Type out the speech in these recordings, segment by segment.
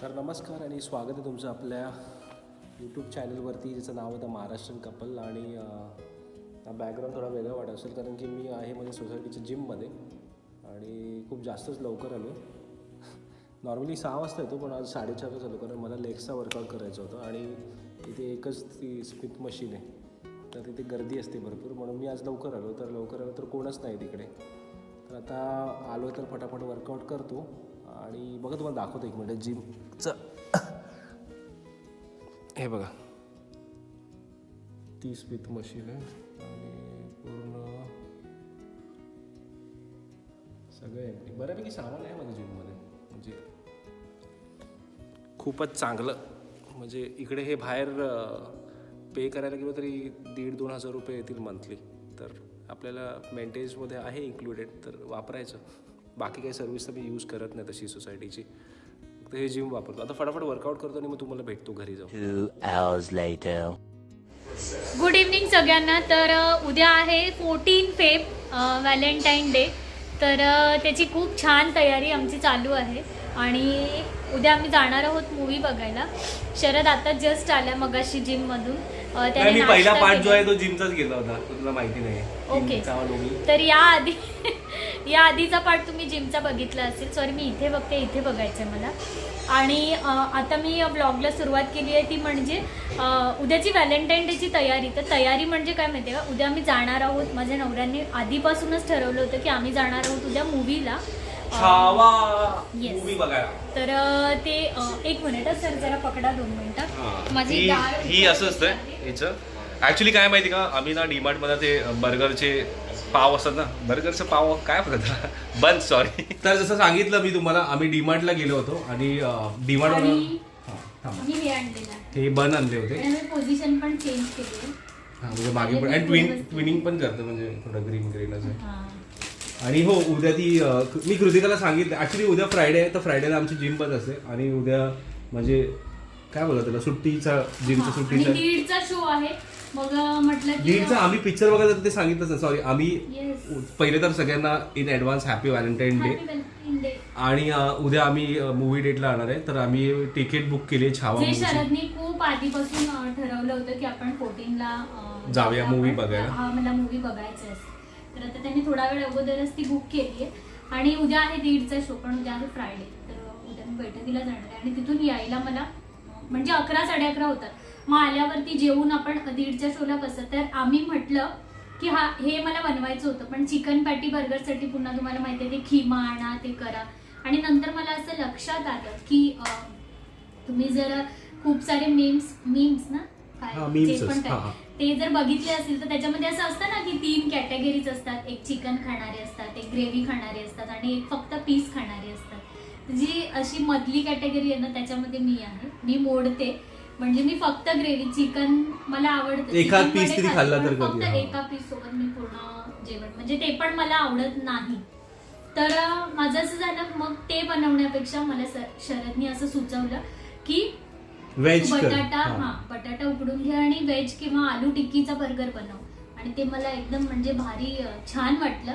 तर नमस्कार आणि स्वागत आहे तुमचं आपल्या यूट्यूब चॅनलवरती ज्याचं नाव होतं महाराष्ट्रीयन कपल आणि बॅकग्राऊंड थोडा वेगळा वाटत असेल कारण की मी आहे माझ्या सोसायटीच्या जिममध्ये आणि खूप जास्तच लवकर आलो नॉर्मली सहा वाजता येतो पण आज साडेचारच आलो कारण मला लेग्सचा वर्कआउट करायचं होतं आणि इथे एकच ती स्मिथ मशीन आहे. तर तिथे गर्दी असते भरपूर म्हणून मी आज लवकर आलो तर लवकर आलो तर कोणच नाही तिकडे. तर आता आलो तर फटाफट वर्कआउट करतो आणि बघा तुम्हाला दाखवतो एक मिनटं जिम हे बघा. तीस स्मिथ मशीन आहे. आणि पूर्ण सगळं बऱ्यापैकी सामान आहे माझ्या जिममध्ये म्हणजे खूपच चांगलं. म्हणजे इकडे हे बाहेर पे करायला गेलो तरी दीड दोन हजार रुपये येतील मंथली तर आपल्याला मेंटेन्समध्ये आहे इन्क्लुडेड तर वापरायचं. बाकी काही सर्विस तर मी यूज करत नाही तशी सोसायटीची फक्त हे जिम वापरतो. आता फटाफट वर्कआउट करतो आणि मग तुम्हाला भेटतो घरी जाऊन. Two hours later. Good evening सगळ्यांना. तर उद्या आहे फोर्टीन फेब व्हॅलेंटाईन डे तर त्याची खूप छान तयारी आमची चालू आहे. आणि उद्या आम्ही जाणार आहोत मूवी बघायला. शरद आता जस्ट आल्या मगाशी जिममधून अ, त्याने नाही, मी पहिला पार्ट जो आहे. तो जिमचाच गेला होता. तुला माहिती नाही. ओके. तर या आधी या आधीचा पार्ट तुम्ही जिमचा बघितला असेल. सॉरी मी इथे बघते इथे बघायचं आहे मला. आणि आता मी ब्लॉगला सुरुवात केली आहे ती म्हणजे उद्याची व्हॅलेंटाईन डेची तयारी. तर तयारी म्हणजे काय माहिती आहे का? उद्या आम्ही जाणार आहोत. माझ्या नवऱ्यांनी आधीपासूनच ठरवलं होतं की आम्ही जाणार आहोत उद्या मूवीला बघायला. तर ते एक मिनिट सर जरा पकडा दोन मिनिटं माझी ही असं असतं हिचं. ॲक्च्युली काय माहिती का? आम्ही ना डीमार्टमध्ये ते बर्गरचे पाव असतात ना बर्गरचं पाव काय म्हणतात बन सॉरी तर जसं सांगितलं मी तुम्हाला आम्ही डीमार्टला गेलो होतो आणि डीमार्ट आणि मी हे आणलेलं आहे हे बन आणले होते. आणि आम्ही पोझिशन पण चेंज केली. आहे हा, म्हणजे मागे पण आणि ट्विन ट्विनिंग पण करतं म्हणजे थोडं ग्रीन ग्रीन असं. हां. आणि हो उद्या ती अं, मी कृतिकाला सांगितलं ऍक्च्युली उद्या फ्रायडे आहे तर फ्रायडेला आमची जिम पण असते. आणि उद्या म्हणजे काय बोलत त्याला सुट्टीचा जिमचा आणि सुट्टीचा दीडचा शो आहे. मग म्हटलं की दीडचा आम्ही पिक्चर बघायला जातो ते सांगितलंच ना सॉरी आम्ही. पहिले तर सगळ्यांना in advance happy Valentine day. आणि अं, उद्या आम्ही मूवी डेटला जाणार आहे तर आम्ही तिकीट बुक केली छावा जे movie ची. शरदने खूप आधीपासून अं, ठरवलं होतं की आपण फोर्टीनला जाऊया movie बघायला. हा मला मूवी बघायचं तर आता त्यांनी थोडा वेळ अगोदरच ती बुक केली आहे आणि उद्या आहे दीडचा शो पण उद्या आहे फ्रायडे तर उद्या मी बैठकीला जाणार आहे आणि तिथून यायला मला अं, म्हणजे अकरा साडे अकरा होतात मग आल्यावरती जेवून आपण दीडच्या शोला कसं तर आम्ही म्हटलं की हा हे मला बनवायचं होतं पण चिकन पॅटी बर्गरसाठी पुन्हा तुम्हाला माहिती आहे ते खिमा आणा ते करा. आणि नंतर मला असं लक्षात आलं की तुम्ही जर खूप सारे मीम्स मीम्स ना? काय? memes जे पण असतात. काय. ते जर बघितले असतील तर त्याच्यामध्ये असं असतं ना की तीन कॅटेगरीज असतात. एक चिकन खाणारे असतात एक ग्रेव्ही खाणारे असतात आणि एक फक्त पीस खाणारे असतात. जी अशी मधली कॅटेगरी आहे ना त्याच्यामध्ये मी आहे. मी मोडते. म्हणजे मी फक्त ग्रेव्ही चिकन मला आवडतं. एखाद Chicken piece मध्ये तरी खाते, खाल्ला पण तर फक्त हा. एका पीस सोबत मी पूर्ण जेवण. म्हणजे ते पण मला आवडत नाही. तर अं, माझं असं झालं मग ते बनवण्यापेक्षा मला स- शरदनी असं सुचवलं की व्हेज तू कर. बटाटा हा. हा बटाटा उकडून घे आणि व्हेज किंवा आलू टिक्कीचा बर्गर बनव. आणि ते मला एकदम म्हणजे भारी अं, छान वाटलं.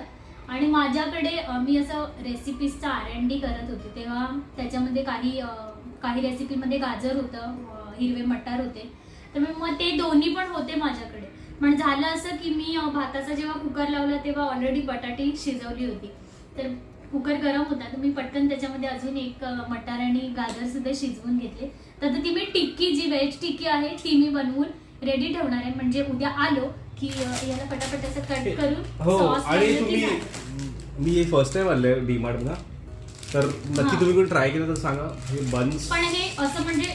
आणि माझ्याकडे अं, मी असं रेसिपीजचा आर एन डी करत होते. तेव्हा त्याच्यामध्ये काही अं, काही रेसिपीमध्ये गाजर होतं अं, हिरवे मटार होते. तर मग ते दोन्ही पण होते माझ्याकडे. पण झालं असं की मी भाताचा जेव्हा कुकर लावला तेव्हा ऑलरेडी बटाटी शिजवली होती. तर कुकर गरम होता तर मी पटकन त्याच्यामध्ये अजून एक मटार आणि गाजर सुद्धा शिजवून घेतले. तर ती मी टिक्की जी व्हेज टिक्की आहे ती मी बनवून रेडी ठेवणार आहे. म्हणजे उद्या आलो की याला पटापट असं कट करून हो sauce आणि तुम्ही. मी फर्स्ट टाइम आले डीमार्ट ना तर नक्की. तुम्ही कोणी ट्राय केलं तर सांगा. हे बन्स पण हे असं म्हणजे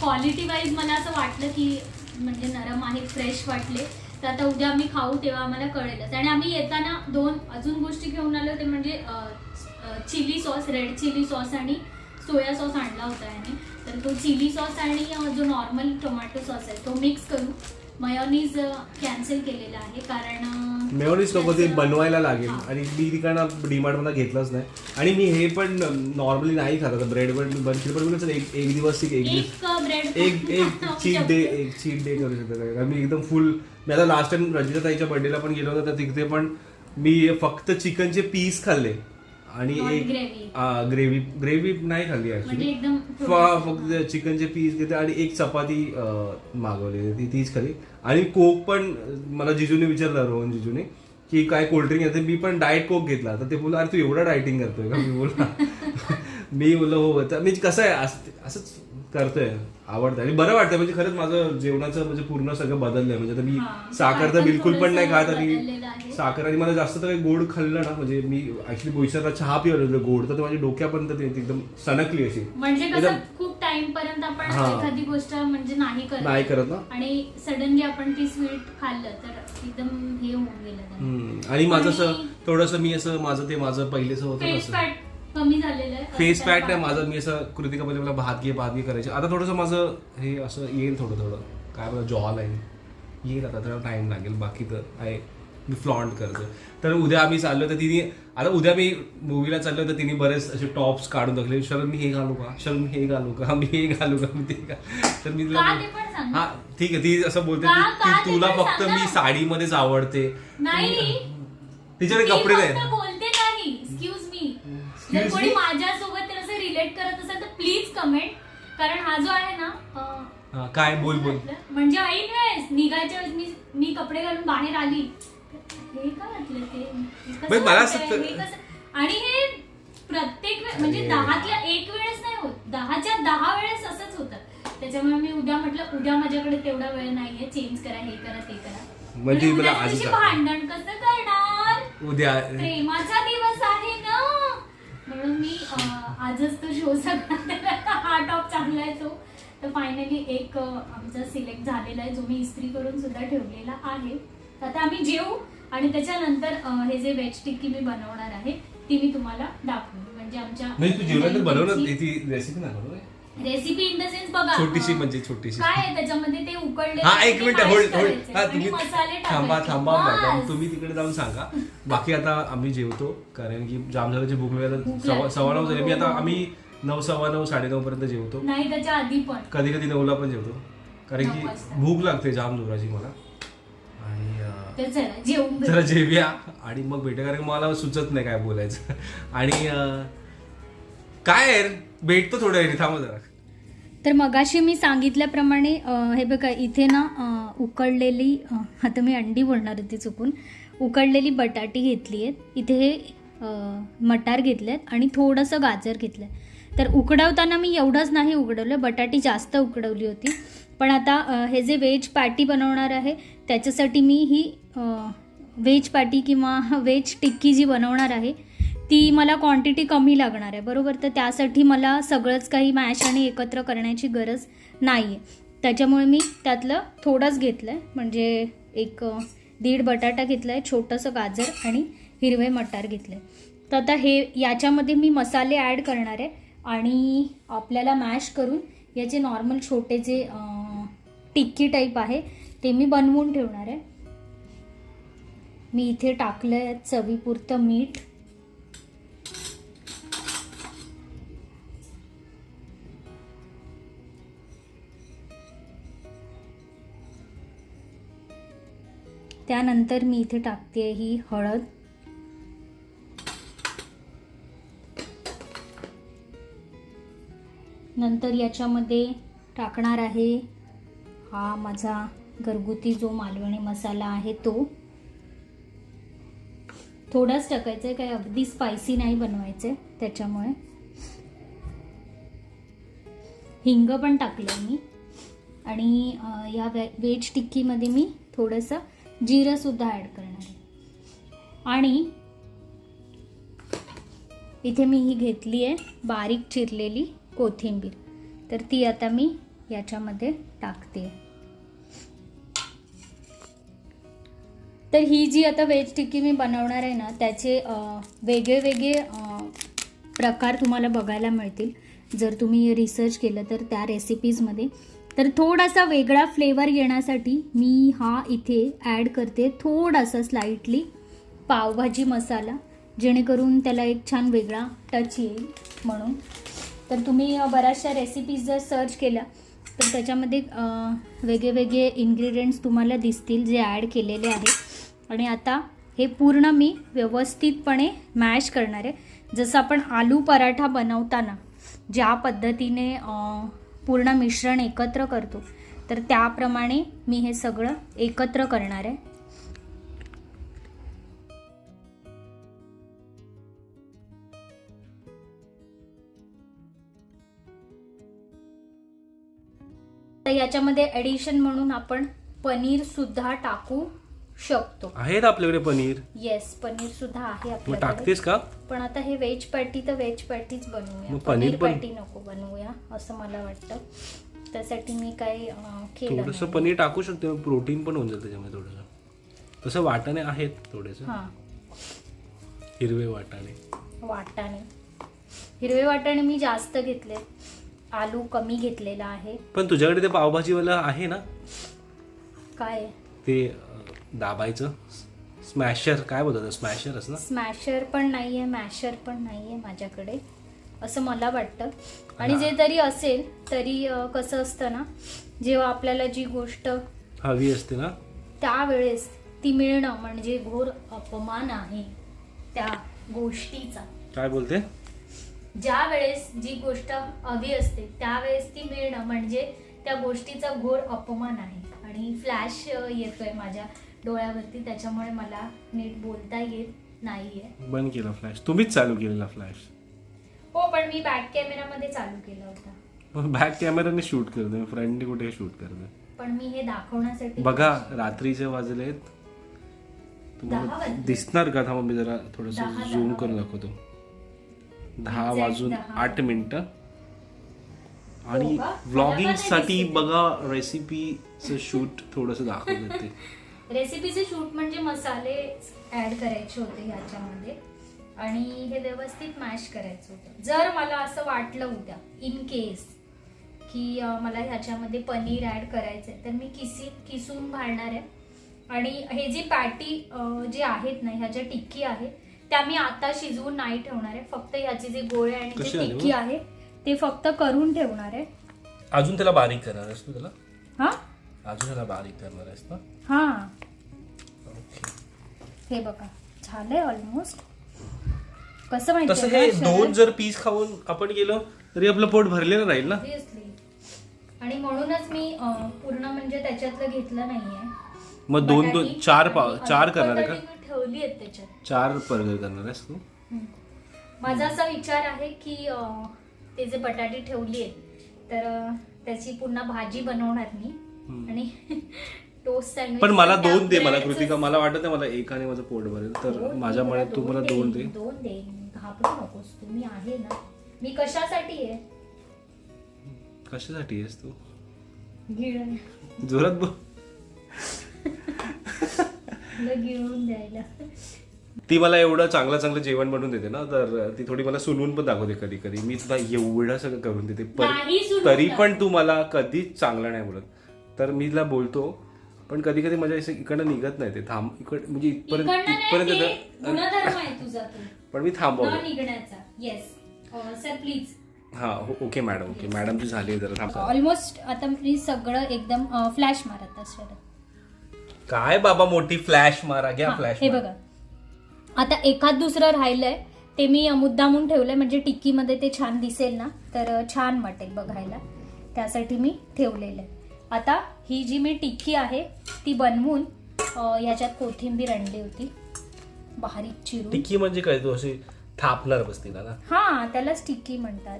क्वालिटी वाईज मला असं वाटलं की म्हणजे नरम आहे फ्रेश वाटले. तर आता उद्या आम्ही खाऊ तेव्हा आम्हाला कळेलच. आणि आम्ही येताना दोन अजून गोष्टी घेऊन आलो ते म्हणजे chilli sauce red chilli sauce आणि सोया सॉस आणला होता याने. तर तो चिली सॉस आणि जो नॉर्मल टोमॅटो सॉस आहे तो मिक्स करू मयोनीज कॅन्सल केलेला आहे. कारण मेयोनीज नको ते बनवायला लागेल. आणि मी तिकडनं डीमार्टमध्ये घेतलंच नाही आणि मी हे पण नॉर्मली नाही खात ब्रेड पण मी बनतील पण मी एक एक दिवस एक एक दिवस एक ब्रेड एक चीट डे एक चीट डे करू शकतो. कारण मी एकदम फुल मी आता लास्ट टाइम रजिता ताईच्या बर्थडेला पण गेलो होतो तर तिथे पण मी फक्त चिकनचे पीस खाल्ले आणि Not एक gravy. ग्रेव्ही ग्रेव्ही नाही खाल्ली म्हणजे ऍक्च्युली एकदम फक्त चिकनचे पीस घेते आणि एक चपाती अं, मागवली ती तीच खाली आणि कोक पण मला जिजूने विचारलं रोहन जिजूने की काय कोल्ड्रिंक येते मी पण डाएट कोक घेतला. तर ते बोललो अरे तू एवढा डायटिंग करतोय का? मी बोलला मी बोललो हो. तर मी कसं आहे असं- असंच करतोय. आवडतं आणि बरं वाटतं म्हणजे खरंच माझं जेवणाचं म्हणजे पूर्ण सगळं बदललंय म्हणजे आता मी हा. साखर तर बिलकुल पण नाही खात आणि. साखर आणि मला जास्त तर काही गोड खाल्लं ना म्हणजे मी ऍक्च्युली बोईसरला चहा पिवलं गोड तर ते माझ्या डोक्यापर्यंत एकदम सणकली अशी म्हणजे खूप टाइम पर्यंत आपण हा. एखादी गोष्ट म्हणजे नाही करत नाही करत ना आणि सडनली आपण ती स्वीट खाल्लं तर एकदम हे होऊन गेलं. आणि माझं असं थोडस मी असं माझं ते माझं पहिलेच होतं कमी झालेलं आहे फेस फॅट नाही माझं. मी असं कृतिकामध्ये मला भात घे भात घे करायचे. आता थोडंसं माझं हे असं येईल थोडं थोडं. काय मला जॉ लाईन येईल आता त्याला टाइम लागेल. बाकी तर आहे. मी फ्लॉन्ट करतो तर उद्या आम्ही चाललो तर तिने आता उद्या मी मूवीला चाललो तर तिने बरेच असे टॉप्स काढून दाखवले शरण मी हे घालू का? शरण मी हे घालू का? मी हे घालू का? मी ते का तर मी तिला हा ठीक आहे. ती असं बोलते का- की- का की ते तुला पण फक्त सांग मी. साडीमध्येच आवडते. नाही. तिच्याकडे कपडे नाही. जर कोणी? माझ्यासोबत असं रिलेट करत असेल तर प्लीज कमेंट कारण हा जो आहे ना अं, हा, काय? बोल बोल. म्हणजे ऐन वेळेस निघायच्या वेळेस मी मी कपडे घालून बाहेर आली. हे का घातलं ते? कसं बाई, मला वाटतंय? असं- हे कसं- आणि हे प्रत्येक वे- म्हणजे. दहातल्या एक वेळेस नाही होत. दहाच्या दहा वेळेस असंच होतं. त्याच्यामुळे मी उद्या म्हटलं उद्या माझ्याकडे तेवढा वेळ नाहीये. चेंज करा हे करा ते करा. म्हणजे मला दिवशी दाखव. भांडण कसं करणार? उद्या प्रेमाचा दिवस आहे ना? आजच तो शो सगळा हा टॉप चांगला आहे तो. तर फायनली एक आमचा सिलेक्ट झालेला आहे जो मी इस्त्री करून सुद्धा ठेवलेला आहे. आता आम्ही जेवू आणि त्याच्यानंतर हे जे व्हेज टिक्की मी बनवणार आहे ती मी तुम्हाला दाखवू. म्हणजे आमच्या बनवलं recipe recipe in the sense बघा छोटीशी म्हणजे छोटीशी. काय आहे त्याच्यामध्ये? ते उकडले हा एक मिनिट होल्ड होल्ड हा तुम्ही मसाले थांबा. थांबा मॅडम. तुम्ही तिकडे जाऊन सांगा. बाकी आता आम्ही जेवतो कारण की जाम झाल्याची भूक आता सव्वा नऊ झाली. मी आता. आम्ही नऊ सव्वा नऊ साडेनऊ पर्यंत जेवतो. नाही त्याच्या आधी पण. कधी कधी नऊला पण जेवतो. कारण नऊ की. भूक लागते जाम जोराची मला. आणि. जरा जेवूया. आणि मग भेटूया कारण मला सुचत नाही काय बोलायचं. आणि काय? भेटतो थोड्या वेळी थांबा जरा. तर मगाशी मी सांगितल्याप्रमाणे हे बघा इथे ना उकळलेली उकडलेली आता मी अंडी बोलणार होती चुकून उकडलेली बटाटी घेतली आहेत इथे हे मटार घेतले आहेत आणि थोडंसं गाजर घेतलं आहे तर उकडवताना मी एवढंच नाही उकडवलं बटाटी जास्त उकडवली होती. पण आता हे जे व्हेज पॅटी बनवणार आहे त्याच्यासाठी मी ही व्हेज पॅटी किंवा व्हेज टिक्की जी बनवणार आहे ती मला क्वांटिटी कमी लागणार आहे बरोबर? तर त्यासाठी मला सगळंच काही मॅश आणि एकत्र करण्याची गरज नाही आहे त्याच्यामुळे मी त्यातलं थोडंच घेतलं आहे म्हणजे एक दीड बटाटा घेतला आहे छोटंसं गाजर आणि हिरवे मटार घेतले तर आता हे याच्यामध्ये मी मसाले ॲड करणार आहे आणि आपल्याला मॅश करून याचे नॉर्मल छोटे जे टिक्की टाईप आहे ते मी बनवून ठेवणार आहे. मी इथे टाकलं आहे चवीपुरतं मीठ. त्यानंतर मी इथे टाकते ही हळद. नंतर याच्यामध्ये टाकणार आहे हा माझा घरगुती जो मालवणी मसाला आहे तो. थोडाच टाकायचा आहे काही अगदी स्पायसी नाही बनवायचं त्याच्यामुळे. हिंग पण टाकलं आहे मी. आणि या वे वेज टिक्कीमध्ये मी थोडंसं जिरंसुद्धा ॲड करणार आहे. आणि इथे मी ही घेतली आहे बारीक चिरलेली कोथिंबीर. तर ती आता मी याच्यामध्ये टाकते. तर ही जी आता वेज टिक्की मी बनवणार आहे ना त्याचे वेगळे वेगळे प्रकार तुम्हाला बघायला मिळतील. जर तुम्ही रिसर्च केलं तर त्या रेसिपीजमध्ये तर थोडासा वेगळा फ्लेवर येण्यासाठी मी हा इथे ॲड करते थोडासा स्लाइटली पावभाजी मसाला जेणेकरून त्याला एक छान वेगळा टच येईल म्हणून. तर तुम्ही बऱ्याचशा रेसिपीज जर सर्च केल्या तर त्याच्यामध्ये वेगळे वेगळे इन्ग्रेडियंट्स तुम्हाला दिसतील जे ॲड केलेले आहे. आणि आता हे पूर्ण मी व्यवस्थितपणे मॅश करणार आहे. जसं आपण आलू पराठा बनवताना ज्या पद्धतीने पूर्ण मिश्रण एकत्र करतो. तर त्याप्रमाणे मी हे सगळं एकत्र करणार आहे. तर याच्यामध्ये ॲडिशन म्हणून आपण पनीर सुद्धा टाकू. शकतो. आहेत आपल्याकडे पनीर? येस पनीर सुद्धा आहे मग आपल्याकडे. टाकतेस का? पण आता हे व्हेज पॅटी तर व्हेज पॅटीच बनवूया. मग पनीर पण- पॅटी नको बनवूया असं मला वाटतं. त्यासाठी मी काही अं, केलं थोडंसं नाही. पनीर टाकू शकते प्रोटीन पण होऊन जाईल त्याच्यामध्ये थोडंसं. तसं वाटाणे आहेत थोडेसे. हां. हिरवे वाटाणे. वाटाणे. हिरवे वाटाणे मी जास्त घेतले. आलू कमी घेतलेला आहे. पण तुझ्याकडे ते पावभाजीवाला आहे ना? काय? ते दाबायचं. स्मॅशर काय बोलतात स्मॅशरच ना? स्मॅशर पण नाहीये मॅशर पण नाहीये माझ्याकडे. असं मला वाटतं. आणि जे तरी असेल तरी अं, कसं असतं ना जेव्हा आपल्याला जी गोष्ट हवी असते ना? त्यावेळेस ती मिळणं म्हणजे घोर अपमान आहे त्या गोष्टीचा. काय बोलते? ज्या वेळेस जी गोष्ट हवी असते त्यावेळेस ती मिळणं म्हणजे त्या गोष्टीचा घोर अपमान आहे. आणि फ्लॅश येतोय माझ्या डोळ्यावरती. त्याच्यामुळे मला नीट बोलता येत नाहीये. बंद केला फ्लॅश तुम्हीच चालू केलेला फ्लॅश हो पण मी बॅक कॅमेरामध्ये चालू केला होता. बॅक कॅमेराने शूट करते फ्रंटने कुठे शूट करते पण मी हे दाखवण्यासाठी बघा रात्रीचे वाजलेत दहा तुम्हाला वाजले. दिसणार का? थांबा मी जरा थोडस दहा, झूम दहा करून दाखवतो. दहा वाजून दहा. आठ मिनिटं. आणि हो का? मला पण व्लॉगिंग नाही साठी दिसत. बघा रेसिपीचं शूट थोडस दाखवलं ते रेसिपीचे शूट म्हणजे मसाले ऍड करायचे होते ह्याच्यामध्ये आणि हे व्यवस्थित मॅश करायचं होतं जर मला असं वाटलं उद्या इन केस की मला ह्याच्यामध्ये पनीर ऍड करायचं आहे तर मी किसी किसून घालणार आहे आणि हे जी पॅटी जे आहेत ना ह्या ज्या टिक्की आहे त्या मी आता शिजवून नाही ठेवणार आहे फक्त ह्याचे जे गोळे आणि जे टिक्की? आहे ते फक्त करून ठेवणार आहे. अजून त्याला बारीक करणार आहेस तू त्याला? हा? अजून त्याला बारीक करणार आहेस ना? हा. ओके. हे बघा झालंय ऑलमोस्ट कसं माहिती तसं हे दोन जर पीस खाऊन आपण गेलो तरी आपलं पोट भरलेलं राहील ना? आणि म्हणूनच मी अं, पूर्ण म्हणजे त्याच्यातलं घेतलं नाहीये. मग दोन दोन बटाटी चार पाव आणि चार करणार आहे का? बटाटी मी ठेवली आहेत त्याच्यात. चार बर्गर करणार आहेस तू? हम्म. माझा असा विचार आहे की अं, ते जे बटाटी ठेवली आहेत तर त्याची पुन्हा भाजी बनवणार मी. आणि टोस्ट सँडविच पण मला दोन दे मला कृतिका मला वाटत आहे मला एकाने माझं पोट भरेल तर माझ्या मनात तू मला दोन दे. दोन दे. घाबरू नकोस तुम्ही आहे ना. मी कशासाठी आहे? कशासाठी आहेस तू? जोरात बोल. गिळून द्यायला. ती मला एवढं चांगलं चांगलं जेवण बनवून देते ना तर ती थोडी मला सुनवून पण दाखवते कधी कधी. मी तुला एवढं सगळं करून देते. पण तरी. पण तू मला कधीच चांगलं नाही बोलत. तर मी तिला बोलतो पण कधी कधी माझ्या असं इकडनं निघत नाही ते थांब इकड म्हणजे इथपर्यंत इथपर्यंत ते तो. पण मी थांबवतो निघण्याचा. येस सर प्लीज हा हो ओके मॅडम ओके मॅडमची झाली आहे जरा थांब. ऑलमोस्ट आता मी सगळं एकदम फ्लॅश मारत काय बाबा मोठी फ्लॅश मारा. घ्या फ्लॅश हे बघा. आता एखाद दुसरं राहिलंय ते मी मुद्दामून ठेवलंय म्हणजे टिक्कीमध्ये ते छान दिसेल ना तर छान वाटेल बघायला. त्यासाठी मी ठेवलेलं आहे. आता ही जी मी टिक्की आहे ती बनवून अ, याच्यात कोथिंबीर आणली होती. बारीक चिरून. टिक्की म्हणजे काय? तू अशी थापणार बस तिला ना? हा त्यालाच टिक्की म्हणतात.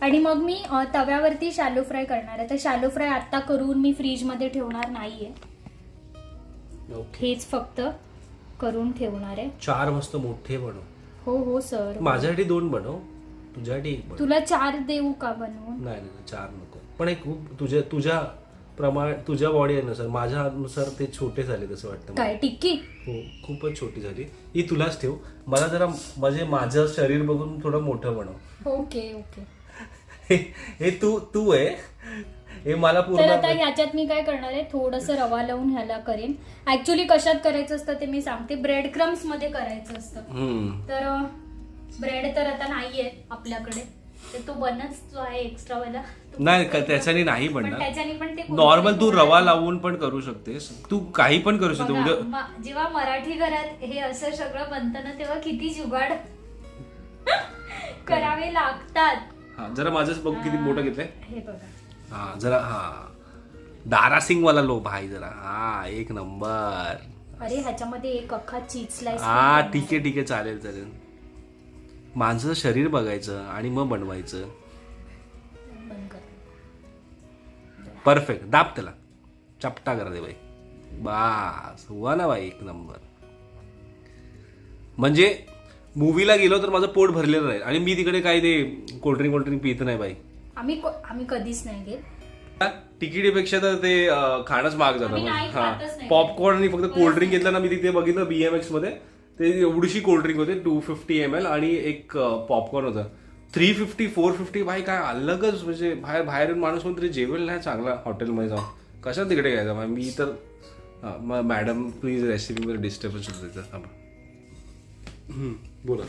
आणि मग मी तव्यावरती शालो फ्राय करणार आहे. तर शालो फ्राय आत्ता करून मी फ्रीजमध्ये ठेवणार नाहीये. हेच फक्त. करून ठेवणार आहे. चार मस्त मोठे बनव. हो हो सर. माझ्यासाठी दोन बनव तुझ्यासाठी एक बनव. तुला चार देऊ का बनवून? नाही नाही चार नको. पण एक खूप तुझ्या तुझ्या प्रमाण तुझ्या बॉडी अनुसार माझ्या अनुसार ते छोटे झाले तसं वाटतं मला. काय टिक्की? हो खूपच छोटी झाली. ही तुलाच ठेव. मला जरा म्हणजे माझं शरीर बघून थोडं मोठं बनव. Okay okay. हे हे तू तू आहे. हे मला तर आता पूर्ण ह्याच्यात मी काय करणार आहे थोडस रवा लावून ह्याला करेन. ऍक्च्युली कशात करायचं असतं ते मी सांगते. ब्रेड क्रम्समध्ये करायचं असतं. हम्म. तर ब्रेड तर आता नाहीये आपल्याकडे. तर तो बनच जो आहे एक्स्ट्रा वाला. तो नाही का-. त्याच्याने नाही पण बनणार? त्याच्याने पण ते नॉर्मल तू रवा लावून पण करू शकतेस. तू काही पण करू शकते बघा, उद्या मा- जेव्हा मराठी घरात हे असं सगळं बनतं ना तेव्हा किती जुगाड करावे लागतात. हा जरा माझंच बघ किती मोठं घेतलंय. हे बघा. हा जरा हा. दारासिंग वाला लो भाई जरा. हा एक नंबर. अरे ह्याच्यामध्ये एक अख्खा चीज स्लाइस हा ठीक आहे ठीक आहे चालेल चालेल. माणसाचं शरीर बघायचं आणि मग बनवायचं. बंद कर. परफेक्ट दाब त्याला. चपटा करा दे बाई. बास. हुआ ना बाई एक नंबर. म्हणजे मूवीला गेलो तर माझं पोट भरलेलं राहील. आणि मी तिकडे काय ते कोल्ड्रिंक कोल्ड्रिंक पित नाही बाई. आम्ही को- आम्ही कधीच नाही घेत. तिकिटीपेक्षा तर ते अं, खाणंच महाग जातं आम्ही नाही हा. खातच नाही. पॉपकॉर्न आणि फक्त कोल्ड्रिंक घेतलं ना मी तिथे बघितलं बीएमएक्समध्ये. ते एवढीशी कोल्ड्रिंक होते टू फिफ्टी एम एल आणि एक पॉपकॉर्न होतं. थ्री फिफ्टी फोर फिफ्टी भाई काय अलगच म्हणजे बाहेर बाहेरून माणूस कोणतरी जेवेल नाही चांगला हॉटेलमध्ये जाऊन. कशा तिकडे घ्यायचा? मग मी तर हा, मग मॅडम प्लीज रेसिपीमध्ये डिस्टर्बन्स होतं त्याचं थांबा. हम्म, बोला.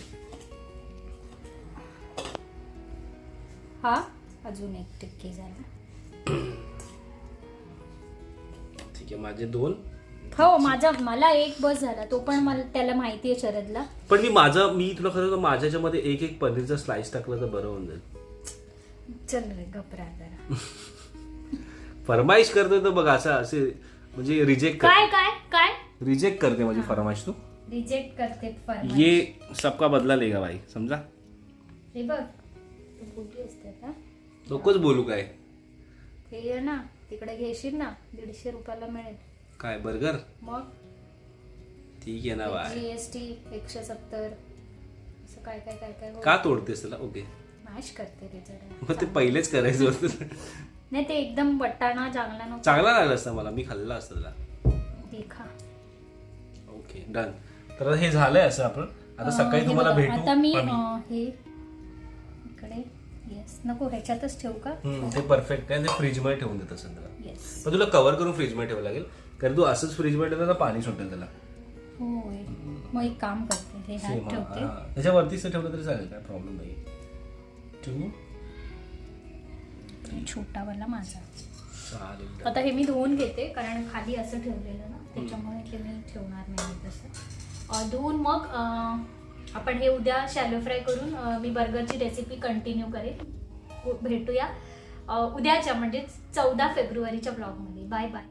हा? अजून एक टिक्की झाला. ठीक आहे माझे दोन. हो माझा मला एक बस झाला. तो पण मला त्याला माहिती आहे शरदला. पण मी माझं मी तुला खरं तर माझ्या ह्याच्यामध्ये एक एक पनीरचा स्लाइस टाकलं तर बरं होऊन जाईल. चल रे घबरा जरा. फरमाईश करतोय तर बघ असं असे म्हणजे रिजेक्ट काय काय काय? रिजेक्ट करते माझी फरमाईश तू. रिजेक्ट करते फरमाईश. ये सबका बदला लेगा भाई समजा हे बघ तू कुठे असते का नकोच बोलू काय. हे आहे ना तिकडे घेशील ना दीडशे रुपयाला मिळेल. काय बर्गर? मग? ठीक आहे ना बाय. जीएसटी एकशे सत्तर असं काय काय काय काय. का तोडतेस त्याला? ओके. मॅश करते रे जरा. मग ते पहिलेच करायचं होतं. नाही ते एकदम बटाणा चांगला नव्हता. चांगला लागला असता मला मी खाल्ला असतं त्याला. देखा ओके डन. तर हे झालंय असं आपण. आता सकाळी हे तुम्हाला बघा, भेटू आता मी आम्ही. अं, हे नको ह्याच्यातच ठेवू का? ते परफेक्ट आहे. ते फ्रीजमध्ये ठेवून देत असेल त्याला. येस पण तुला कव्हर करून फ्रीजमध्ये ठेवावं लागेल. कारण तू असंच फ्रीजमध्ये ठेवलं तर पाणी सुटेल त्याला. होय. मग एक काम करते हे हा, ठेवते. हा. त्याच्यावरतीच ते ठेवलं तरी चालेल काय प्रॉब्लेम नाही. टू छोटावाला माझा. चालेल आता हे मी धुवून घेते कारण खाली असं ठेवलेलं ना त्याच्यामुळे ते मी ठेवणार नाही तसं. अं, धुवून मग अं, आपण हे उद्या शॅलो फ्राय करून अं, मी बर्गरची रेसिपी कंटिन्यू करेन. भेटूया. उद्याच्या म्हणजेच चौदा फेब्रुवारीच्या ब्लॉगमध्ये. Bye bye.